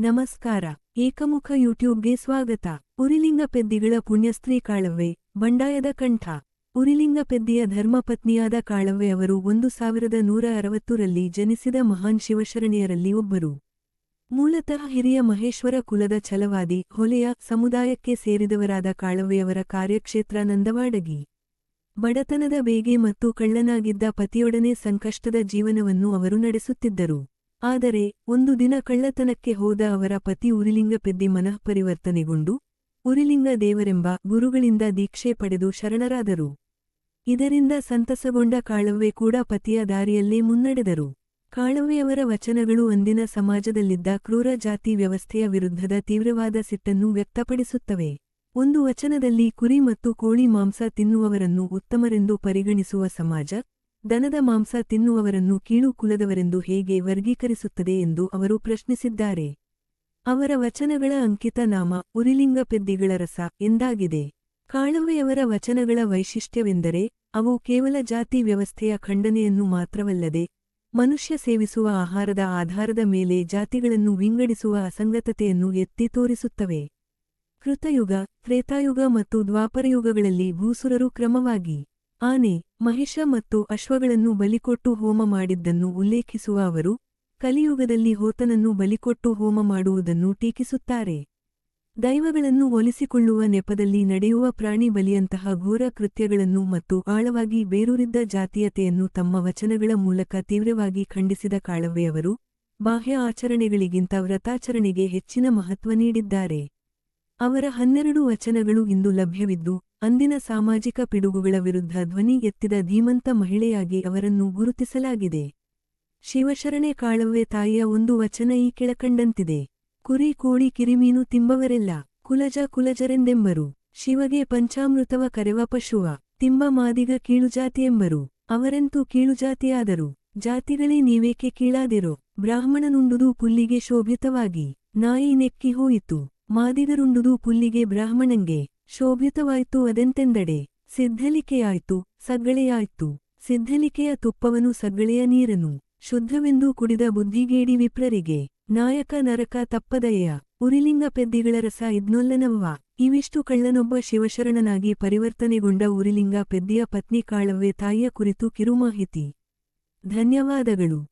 ನಮಸ್ಕಾರ. ಏಕಮುಖ ಯೂಟ್ಯೂಬ್ಗೆ ಸ್ವಾಗತ. ಉರಿಲಿಂಗ ಪೆದ್ದಿಗಳ ಪುಣ್ಯಸ್ತ್ರೀ ಕಾಳವ್ವೆ, ಬಂಡಾಯದ ಕಂಠ. ಉರಿಲಿಂಗ ಪೆದ್ದಿಯ ಧರ್ಮಪತ್ನಿಯಾದ ಕಾಳವೆ ಅವರು ಒಂದು ಸಾವಿರದ ನೂರ ಅರವತ್ತರಲ್ಲಿ ಜನಿಸಿದ ಮಹಾನ್ ಶಿವಶರಣಿಯರಲ್ಲಿ ಒಬ್ಬರು. ಮೂಲತಃ ಹಿರಿಯ ಮಹೇಶ್ವರ ಕುಲದ ಛಲವಾದಿ, ಹೊಲೆಯ ಸಮುದಾಯಕ್ಕೆ ಸೇರಿದವರಾದ ಕಾಳವ್ವೆಯವರ ಕಾರ್ಯಕ್ಷೇತ್ರ ನಂದವಾಡಗಿ. ಬಡತನದ ಬೇಗೆ ಮತ್ತು ಕಳ್ಳನಾಗಿದ್ದ ಪತಿಯೊಡನೆ ಸಂಕಷ್ಟದ ಜೀವನವನ್ನು ಅವರು ನಡೆಸುತ್ತಿದ್ದರು. ಆದರೆ ಒಂದು ದಿನ ಕಳ್ಳತನಕ್ಕೆ ಹೋದ ಅವರ ಪತಿ ಉರಿಲಿಂಗ ಪೆದ್ದಿ ಮನಃಪರಿವರ್ತನೆಗೊಂಡು, ಉರಿಲಿಂಗ ದೇವರೆಂಬ ಗುರುಗಳಿಂದ ದೀಕ್ಷೆ ಪಡೆದು ಶರಣರಾದರು. ಇದರಿಂದ ಸಂತಸಗೊಂಡ ಕಾಳವ್ವೆ ಕೂಡ ಪತಿಯ ದಾರಿಯಲ್ಲೇ ಮುನ್ನಡೆದರು. ಕಾಳವ್ವೆಯವರ ವಚನಗಳು ಅಂದಿನ ಸಮಾಜದಲ್ಲಿದ್ದ ಕ್ರೂರ ಜಾತಿ ವ್ಯವಸ್ಥೆಯ ವಿರುದ್ಧದ ತೀವ್ರವಾದ ಸಿಟ್ಟನ್ನು ವ್ಯಕ್ತಪಡಿಸುತ್ತವೆ. ಒಂದು ವಚನದಲ್ಲಿ ಕುರಿ ಮತ್ತು ಕೋಳಿ ಮಾಂಸ ತಿನ್ನುವವರನ್ನು ಉತ್ತಮರೆಂದು ಪರಿಗಣಿಸುವ ಸಮಾಜ ದನದ ಮಾಂಸ ತಿನ್ನುವವರನ್ನು ಕೀಳು ಕುಲದವರೆಂದು ಹೇಗೆ ವರ್ಗೀಕರಿಸುತ್ತದೆ ಎಂದು ಅವರು ಪ್ರಶ್ನಿಸಿದ್ದಾರೆ. ಅವರ ವಚನಗಳ ಅಂಕಿತ ನಾಮ ಉರಿಲಿಂಗ ಪೆದ್ದಿಗಳ ರಸ ಎಂದಾಗಿದೆ. ಕಾಳುವೆಯವರ ವಚನಗಳ ವೈಶಿಷ್ಟ್ಯವೆಂದರೆ, ಅವು ಕೇವಲ ಜಾತಿ ವ್ಯವಸ್ಥೆಯ ಖಂಡನೆಯನ್ನು ಮಾತ್ರವಲ್ಲದೆ, ಮನುಷ್ಯ ಸೇವಿಸುವ ಆಹಾರದ ಆಧಾರದ ಮೇಲೆ ಜಾತಿಗಳನ್ನು ವಿಂಗಡಿಸುವ ಅಸಂಗತತೆಯನ್ನು ಎತ್ತಿ ತೋರಿಸುತ್ತವೆ. ಕೃತಯುಗ, ತ್ರೇತಾಯುಗ ಮತ್ತು ದ್ವಾಪರಯುಗಗಳಲ್ಲಿ ಭೂಸುರರು ಕ್ರಮವಾಗಿ ಆನೆ, ಮಹಿಷ ಮತ್ತು ಅಶ್ವಗಳನ್ನು ಬಲಿಕೊಟ್ಟು ಹೋಮ ಮಾಡಿದ್ದನ್ನು ಉಲ್ಲೇಖಿಸುವ ಅವರು, ಕಲಿಯುಗದಲ್ಲಿ ಹೋತನನ್ನು ಬಲಿಕೊಟ್ಟು ಹೋಮ ಮಾಡುವುದನ್ನು ಟೀಕಿಸುತ್ತಾರೆ. ದೈವಗಳನ್ನು ಒಲಿಸಿಕೊಳ್ಳುವ ನೆಪದಲ್ಲಿ ನಡೆಯುವ ಪ್ರಾಣಿ ಬಲಿಯಂತಹ ಘೋರ ಕೃತ್ಯಗಳನ್ನು ಮತ್ತು ಆಳವಾಗಿ ಬೇರೂರಿದ್ದ ಜಾತೀಯತೆಯನ್ನು ತಮ್ಮ ವಚನಗಳ ಮೂಲಕ ತೀವ್ರವಾಗಿ ಖಂಡಿಸಿದ ಕಾಳವೆಯವರು ಬಾಹ್ಯ ಆಚರಣೆಗಳಿಗಿಂತ ವ್ರತಾಚರಣೆಗೆ ಹೆಚ್ಚಿನ ಮಹತ್ವ ನೀಡಿದ್ದಾರೆ. ಅವರ ಹನ್ನೆರಡು ವಚನಗಳು ಇಂದು ಲಭ್ಯವಿದ್ದು ಅಂದಿನ ಸಾಮಾಜಿಕ ಪಿಡುಗುಗಳ ವಿರುದ್ಧ ಧ್ವನಿ ಎತ್ತಿದ ಧೀಮಂತ ಮಹಿಳೆಯಾಗಿ ಅವರನ್ನು ಗುರುತಿಸಲಾಗಿದೆ. ಶಿವಶರಣೆ ಕಾಳವ್ವೆ ತಾಯಿಯ ಒಂದು ವಚನ ಈ ಕೆಳಕಂಡಂತಿದೆ. ಕುರಿ, ಕೋಳಿ, ಕಿರಿಮೀನು ತಿಂಬವರೆಲ್ಲ ಕುಲಜ ಕುಲಜರೆಂದೆಂಬರು. ಶಿವಗೆ ಪಂಚಾಮೃತವ ಕರೆವ ಪಶುವ ತಿಂಬ ಮಾದಿಗ ಕೀಳುಜಾತಿಯೆಂಬರು ಅವರೆಂತೂ ಕೀಳುಜಾತಿಯಾದರು. ಜಾತಿಗಳೇ ನೀವೇಕೆ ಕೀಳಾದಿರೋ? ಬ್ರಾಹ್ಮಣನುಂಡುದು ಪುಲ್ಲಿಗೆ ಶೋಭಿತವಾಗಿ ನಾಯಿ ನೆಕ್ಕಿ ಹೋಯಿತು. ಮಾದಿಗರುಂಡುದು ಪುಲ್ಲಿಗೆ ಬ್ರಾಹ್ಮಣಂಗೆ ಶೋಭಿತವಾಯ್ತು ಅದೆಂತೆಂದಡೆ? ಸಿದ್ಧಲಿಕೆಯಾಯ್ತು ಸಗ್ಗಳೆಯಾಯ್ತು ಸಿದ್ಧಲಿಕೆಯ ತುಪ್ಪವನು ಸಗ್ಗಳೆಯ ನೀರನು. ಶುದ್ಧವೆಂದು ಕುಡಿದ ಬುದ್ಧಿಗೇಡಿ ವಿಪ್ರರಿಗೆ. ನಾಯಕ ನರಕ ತಪ್ಪದಯ್ಯ ಉರಿಲಿಂಗ ಪೆದ್ದಿಗಳ ರಸ ಇದ್ನೊಲ್ಲನವ್ವ. ಇವಿಷ್ಟು ಕಳ್ಳನೊಬ್ಬ ಶಿವಶರಣನಾಗಿ ಪರಿವರ್ತನೆಗೊಂಡ ಉರಿಲಿಂಗ ಪೆದ್ದಿಯ ಪತ್ನಿ ಕಾಳವೇ ತಾಯಿಯ ಕುರಿತು ಕಿರುಮಾಹಿತಿ. ಧನ್ಯವಾದಗಳು.